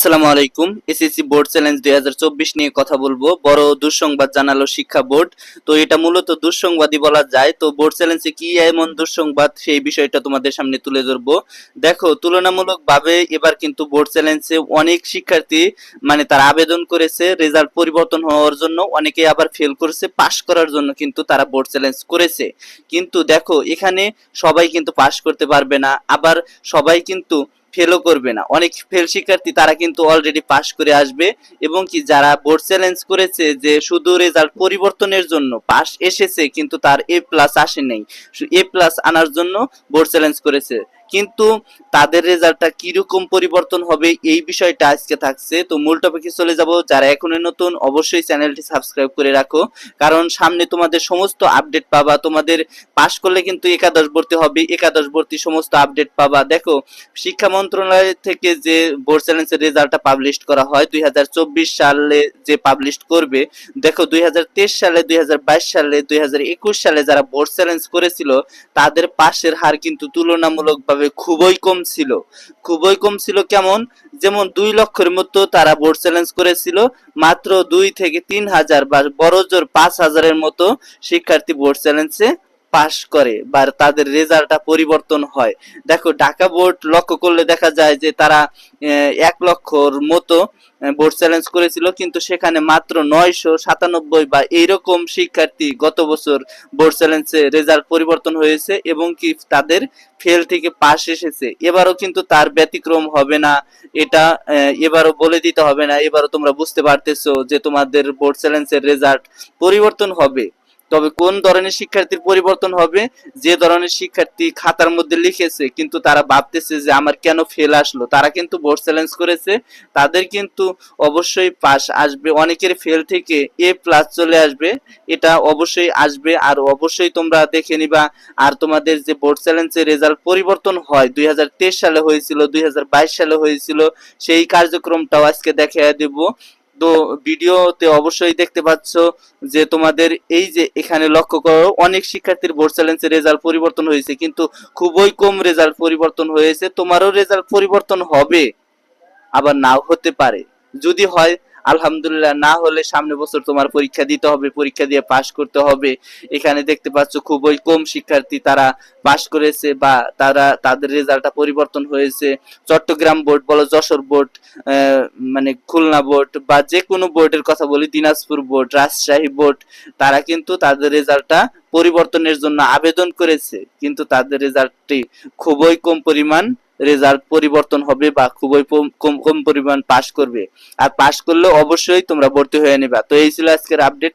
আসসালামু আলাইকুম। SSC board challenge দু হাজার চব্বিশ নিয়ে কথা বলব। বড় দুঃসংবাদ জানালো শিক্ষা বোর্ড। তো এটা মূলত দুঃসংবাদই বলা যায়। তো বোর্ড চ্যালেঞ্জে কি এমন দুঃসংবাদ, সেই বিষয়টা তোমাদের সামনে তুলে ধরবো। দেখো, তুলনামূলকভাবে এবার কিন্তু বোর্ড চ্যালেঞ্জে অনেক শিক্ষার্থী মানে তারা আবেদন করেছে, রেজাল্ট পরিবর্তন হওয়ার জন্য। অনেকে আবার ফেল করেছে পাশ করার জন্য কিন্তু তারা বোর্ড চ্যালেঞ্জ করেছে। কিন্তু দেখো, এখানে সবাই কিন্তু পাশ করতে পারবে না। আবার সবাই কিন্তু ফেলও করবে না। অনেক ফেল শিক্ষার্থী তারা কিন্তু অলরেডি পাশ করে আসবে এবং কি যারা বোর্ড চ্যালেঞ্জ করেছে যে শুধু রেজাল্ট পরিবর্তনের জন্য পাশ এসেছে কিন্তু তার এ প্লাস আসে নেই। এ প্লাস আনার জন্য বোর্ড চ্যালেঞ্জ করেছে। কিন্তু তাদের রেজাল্টটা কীরকম পরিবর্তন হবে এই বিষয়টা আজকে থাকছে। তো মূল টপিকে চলে যাব। যারা এখনও নতুন, অবশ্যই চ্যানেলটি সাবস্ক্রাইব করে রাখো। কারণ সামনে তোমাদের সমস্ত আপডেট পাবা। তোমাদের পাশ করলে কিন্তু একাদশ ভর্তি হবে। একাদশ ভর্তি সমস্ত আপডেট পাবা। দেখো, শিক্ষা মন্ত্রণালয় থেকে যে বোর্ড চ্যালেঞ্জের রেজাল্টটা পাবলিশ করা হয়, দুই হাজার চব্বিশ সালে যে পাবলিশ করবে, দেখো দুই হাজার তেইশ সালে, দুই হাজার বাইশ সালে, দুই হাজার একুশ সালে যারা বোর্ড চ্যালেঞ্জ করেছিল, তাদের পাশের হার কিন্তু তুলনামূলকভাবে খুবই কম ছিল। খুবই কম ছিল কেমন? যেমন দুই লক্ষের মতো তারা বোর্ড চ্যালেঞ্জ করেছিল, মাত্র দুই থেকে তিন হাজার বা বড় জোর পাঁচ হাজারের মতো শিক্ষার্থী বোর্ড চ্যালেঞ্জে পাশ করে বা তাদের রেজাল্টটা পরিবর্তন হয়। দেখো, ঢাকা বোর্ড লক্ষ্য করলে দেখা যায় যে তারা এক লক্ষর মতো বোর্ড চ্যালেঞ্জ করেছিল, কিন্তু সেখানে মাত্র নয়শো সাতানব্বই বা এইরকম শিক্ষার্থী গত বছর বোর্ড চ্যালেঞ্জে রেজাল্ট পরিবর্তন হয়েছে এবং কি তাদের ফেল থেকে পাশ এসেছে। এবারও কিন্তু তার ব্যতিক্রম হবে না, এটা এবারও বলে দিতে হবে না। এবারও তোমরা বুঝতে পারতেছো যে তোমাদের বোর্ড চ্যালেঞ্জের রেজাল্ট পরিবর্তন হবে। তবে কোন ধরনের শিক্ষার্থীর পরিবর্তন হবে? যে ধরনের শিক্ষার্থী খাতার মধ্যে লিখেছে, কিন্তু তারা ভাবতেছে যে আমার কেন ফেল আসলো? তারা কিন্তু বোর্ড চ্যালেঞ্জ করেছে। তাদের কিন্তু অবশ্যই পাস আসবে। অনেকের ফেল থেকে এ প্লাস চলে আসবে। এটা অবশ্যই আসবে। আর অবশ্যই তোমরা দেখে নিবা। আর তোমাদের যে বোর্ড চ্যালেঞ্জের রেজাল্ট পরিবর্তন হয়, দুই হাজার তেইশ সালে হয়েছিল, দুই হাজার বাইশ সালে হয়েছিল, সেই কার্যক্রমটাও আজকে দেখে দেব। তো ভিডিওতে অবশ্যই দেখতে পাচ্ছ যে তোমাদের এই যে এখানে লক্ষ্য করো, অনেক শিক্ষার্থীর বোর্ড চ্যালেঞ্জের রেজাল্ট পরিবর্তন হয়েছে, কিন্তু খুবই কম রেজাল্ট পরিবর্তন হয়েছে, তোমারও রেজাল্ট পরিবর্তন হবে, আবার নাও হতে পারে। যদি হয় আলহামদুলিল্লাহ, না হলে সামনে বছর তোমার পরীক্ষা দিতে হবে, পরীক্ষা দিয়ে পাশ করতে হবে। এখানে দেখতে পাচ্ছ খুবই কম শিক্ষার্থী তারা পাশ করেছে বা তারা, তাদের রেজাল্টটা পরিবর্তন হয়েছে। চট্টগ্রাম বোর্ড বলো, যশোর বোর্ড মানে খুলনা বোর্ড বা যে কোনো বোর্ডের কথা বলি, দিনাজপুর বোর্ড রাজশাহী বোর্ড তারা কিন্তু তাদের রেজাল্টটা পরিবর্তনের জন্য আবেদন করেছে। কিন্তু তাদের রেজাল্টটি খুবই কম পরিমাণ রেজাল্ট পরিবর্তন হবে বা খুবই কম- কম পরিমাণ পাশ করবে। আর পাশ করলে অবশ্যই তোমরা ভর্তি হয়ে নেবা। তো এই ছিল আজকের আপডেট